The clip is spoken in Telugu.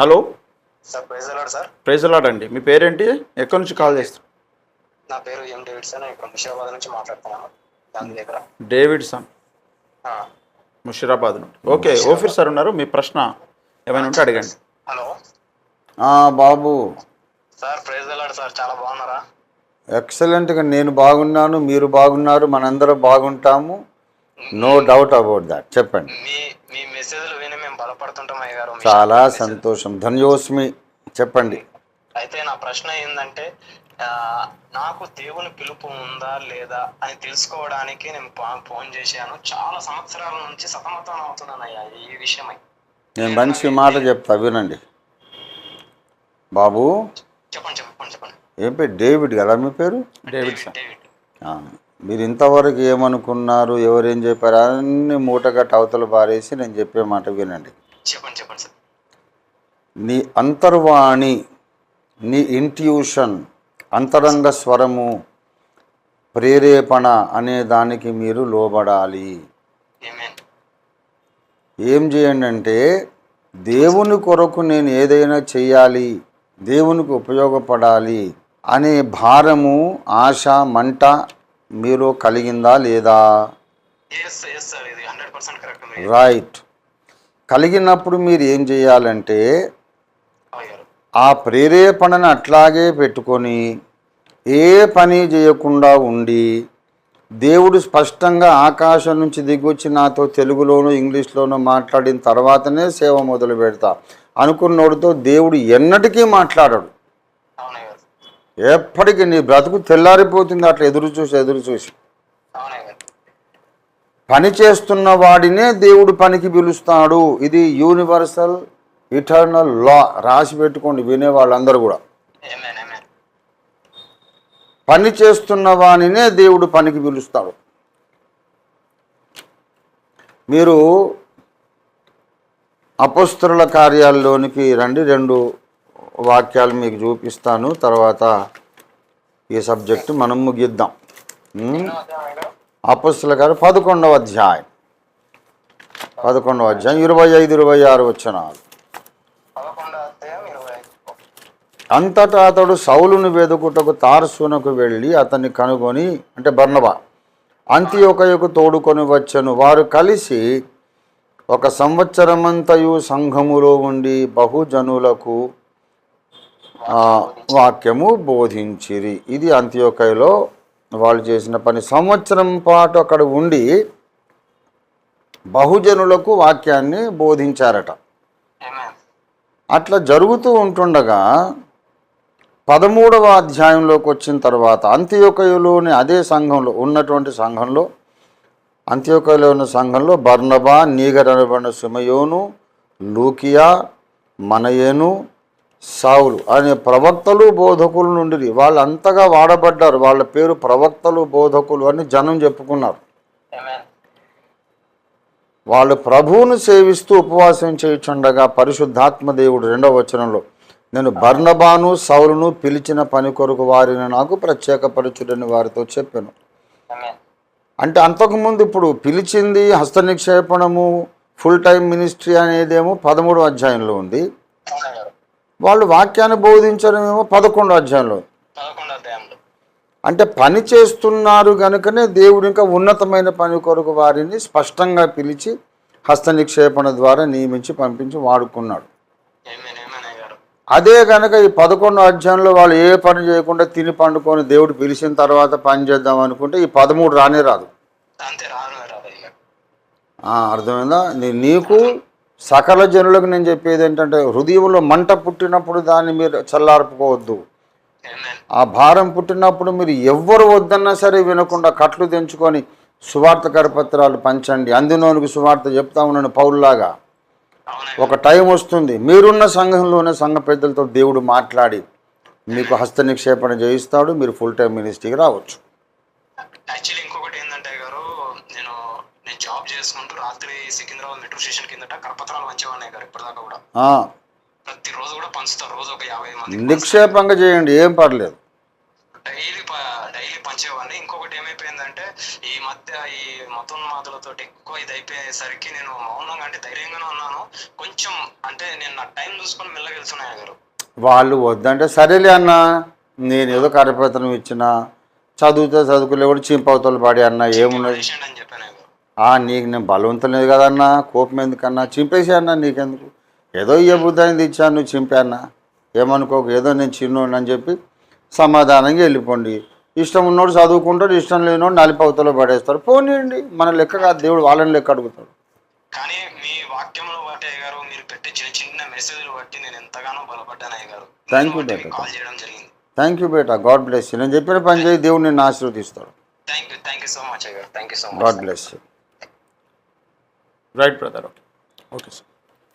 Hello? Sir prize allotted sir. Prize allotted అండి. మీ పేరేంటి? ఎక్కడి నుంచి కాల్ చేస్తారు? నా పేరు ఎం డేవిడ్సన్. నేను ఇక్కడ ముషిరాబాద్ నుంచి మాట్లాడుతున్నాను. దగ్గర. డేవిడ్సన్? ఆ, ముషిరాబాద్ నుండి. ఓకే ఓఫీర్ సార్ ఉన్నారు. మీ ప్రశ్న ఏమైనా ఉంటే అడగండి. హలో. ఆ, బాబు. Sir praise the Lord sir. చాలా బాగున్నారా? ఎక్సలెంట్గా నేను బాగున్నాను మీరు బాగున్నారు మనందరం బాగుంటాము. నో డౌట్ అబౌట్ దాట్ చెప్పండి. మీ మీ మెసేజ్లు విని మేము బలపడుతుంటాం అయ్య గారు మీ చాలా సంతోషం. ధన్యోస్మి చెప్పండి. అయితే నా ప్రశ్న ఏంటంటే నాకు దేవుని పిలుపు ఉందా లేదా అని తెలుసుకోవడానికి నేను ఫోన్ చేశాను. చాలా సంవత్సరాల నుంచి సతమతం అవుతున్నాను అయ్యా ఈ విషయమై. నేను మంచి మాట చెప్తా వినండి. బాబు? చెప్పండి చెప్పండి చెప్పండి. ఏం పేరు? డేవిడ్ కదా మీ పేరు? డేవిడ్ ఆ, మీరు ఇంతవరకు ఏమనుకున్నారు ఎవరేం చెప్పారు అన్ని మూటగట్ట అవతల పారేసి నేను చెప్పే మాట వినండి. చెప్పండి చెప్పండి సార్. నీ అంతర్వాణి నీ ఇంట్యూషన్ అంతరంగ స్వరము ప్రేరేపణ అనే దానికి మీరు లోబడాలి. ఏం చేయండి అంటే దేవుని కొరకు నేను ఏదైనా చేయాలి దేవునికి ఉపయోగపడాలి అనే భారము ఆశ మంట మీరు కలిగిందా లేదా? రైట్ కలిగినప్పుడు మీరు ఏం చేయాలంటే అయ్యారు ఆ ప్రేరేపణను అట్లాగే పెట్టుకొని ఏ పని చేయకుండా ఉండి దేవుడు స్పష్టంగా ఆకాశం నుంచి దిగొచ్చి నాతో తెలుగులోనూ ఇంగ్లీష్లోనూ మాట్లాడిన తర్వాతనే సేవ మొదలు పెడతా అనుకున్నోడితో దేవుడు ఎన్నటికీ మాట్లాడడు. ఎప్పటికీ నీ బ్రతుకు తెల్లారిపోతుంది అట్లా ఎదురు చూసి ఎదురు చూసి. పని చేస్తున్న వాడినే దేవుడు పనికి పిలుస్తాడు. ఇది యూనివర్సల్ ఇటర్నల్ లా. రాసి పెట్టుకోండి వినే వాళ్ళందరూ కూడా. పని చేస్తున్న వానినే దేవుడు పనికి పిలుస్తాడు. మీరు అపస్తుల కార్యాల్లోనికి రండి రెండు వాక్యాలు మీకు చూపిస్తాను. తర్వాత ఈ సబ్జెక్టు మనం ముగిద్దాం. అపస్సుల గారు పదకొండవ అధ్యాయం. పదకొండవ అధ్యాయం ఇరవై ఐదు ఇరవై ఆరు వచ్చినాలు అంతటా అతడు సౌలును వెదుకుటకు తార్సునకు వెళ్ళి అతన్ని కనుగొని అంటే బర్నబా అంత్యోకయకు తోడుకొని వచ్చను. వారు కలిసి ఒక సంవత్సరమంతయు సంఘములో ఉండి బహుజనులకు వాక్యము బోధించిరి. ఇది అంత్యోకయలో వాళ్ళు చేసిన పని. సంవత్సరం పాటు అక్కడ ఉండి బహుజనులకు వాక్యాన్ని బోధించారట. అట్లా జరుగుతూ ఉంటుండగా పదమూడవ అధ్యాయంలోకి వచ్చిన తర్వాత అంత్యోకయలోని అదే సంఘంలో ఉన్నటువంటి సంఘంలో అంత్యోకయలో ఉన్న సంఘంలో బర్నబా నీగర్ అనబడిన సుమయోను లూకియా మనయేను సావులు. అనే ప్రవక్తలు బోధకులు నుండి వాళ్ళు అంతగా వాడబడ్డారు. వాళ్ళ పేరు ప్రవక్తలు బోధకులు అని జనం చెప్పుకున్నారు. వాళ్ళు ప్రభువును సేవిస్తూ ఉపవాసం చేయుచుండగా పరిశుద్ధాత్మ దేవుడు రెండవ వచనంలో నేను బర్నబాను సౌలును పిలిచిన పని కొరకు వారిని నాకు ప్రత్యేకపరచుడని వారితో చెప్పాను. అంటే అంతకుముందు ఇప్పుడు పిలిచింది హస్త నిక్షేపణము ఫుల్ టైం మినిస్ట్రీ అనేదేమో పదమూడు అధ్యాయంలో ఉంది. వాళ్ళు వాక్యాన్ని బోధించడం ఏమో పదకొండు అధ్యాయంలో. అంటే పని చేస్తున్నారు కనుకనే దేవుడు ఇంకా ఉన్నతమైన పని కొరకు వారిని స్పష్టంగా పిలిచి హస్త నిక్షేపణ ద్వారా నియమించి పంపించి వాడుకున్నాడు. అదే కనుక ఈ పదకొండు అధ్యాయంలో వాళ్ళు ఏ పని చేయకుండా తిని పండుకొని దేవుడు పిలిచిన తర్వాత పని చేద్దాం అనుకుంటే ఈ పదమూడు రానే రాదు. అర్థమైందా? నీకు సకల జనులకు నేను చెప్పేది ఏంటంటే హృదయంలో మంట పుట్టినప్పుడు దాన్ని మీరు చల్లార్పుకోవద్దు. ఆ భారం పుట్టినప్పుడు మీరు ఎవ్వరు వద్దన్నా సరే వినకుండా కట్లు తెంచుకొని సువార్త కరపత్రాలు పంచండి. అందులోనికి సువార్త చెప్తా ఉన్నాను పౌరులాగా ఒక టైం వస్తుంది. మీరున్న సంఘంలోనే సంఘ పెద్దలతో దేవుడు మాట్లాడి మీకు హస్త నిక్షేపణ చేయిస్తాడు మీరు ఫుల్ టైం మినిస్ట్రీకి రావచ్చు యాక్చువల్లీ ఇంకొకటి ఏంటంటే గారు నేను నేను జాబ్ చేసుకుంటూ రాత్రి సికింద్రాబాద్ మెట్రో స్టేషన్ కిందట కరపత్రాలు పంచేవాడిని గారు ఇప్పటిదాకా కూడా. ప్రతి రోజు కూడా పంచుతారు రోజు ఒక యాభై మంది నిక్షేపంగా చేయండి ఏం పర్లేదు. డైలీ డైలీ పంచేవాడిని. ఇంకొకటి ఏమైపోయిందంటే ఈ మధ్య ఈ మతోన్మాదుల వాళ్ళతో ఎక్కువ ఇది అయిపోయేసరికి నేను మౌనంగా అంటే ధైర్యంగానే ఉన్నాను. కొంచెం అంటే నేను నా టైం చూసుకొని మెల్లగా వెళ్తున్నాయి గారు? వాళ్ళు వద్దంటే సరేలే అన్న నేను ఏదో కార్యపత్రం ఇచ్చిన చదువుతో చదువుకులే కూడా చింపవతలు పడి అన్న ఏమున్నది పడేసేయండి అని చెప్పాను గారు ఆ నీకు నేను బలవంతం లేదు కదన్నా కోపం ఎందుకన్నా? చింపేసి అన్న నీకెందుకు? ఏదో ఇయ్య బుద్ధాన్ని ఇచ్చాను నువ్వు చింపానా ఏమనుకోకు ఏదో నేను చిన్నోడు అని చెప్పి సమాధానంగా వెళ్ళిపోండి. ఇష్టం ఉన్నోడు చదువుకుంటాడు ఇష్టం లేనోడు నలిపవతలో పడేస్తారు పోనీయండి మన లెక్క కాదు దేవుడు వాళ్ళని లెక్క అడుగుతాడు. కానీ మీ వాక్యంలో బట్టి గారు మీరు పెట్టే చిన్న చిన్న మెసేజ్లు బట్టి నేను ఎంతగానో బలపడ్డాను గారు you, నేను Doctor. కాల్ చేయడం జరిగింది. థ్యాంక్ యూ బేటా గాడ్ బ్లెస్ యూ నేను చెప్పిన పని చేయి దేవుడు నిన్ను ఆశీర్వదిస్తాడు. Thank you thank you so much గారు thank you so God much bless you right brother okay okay sir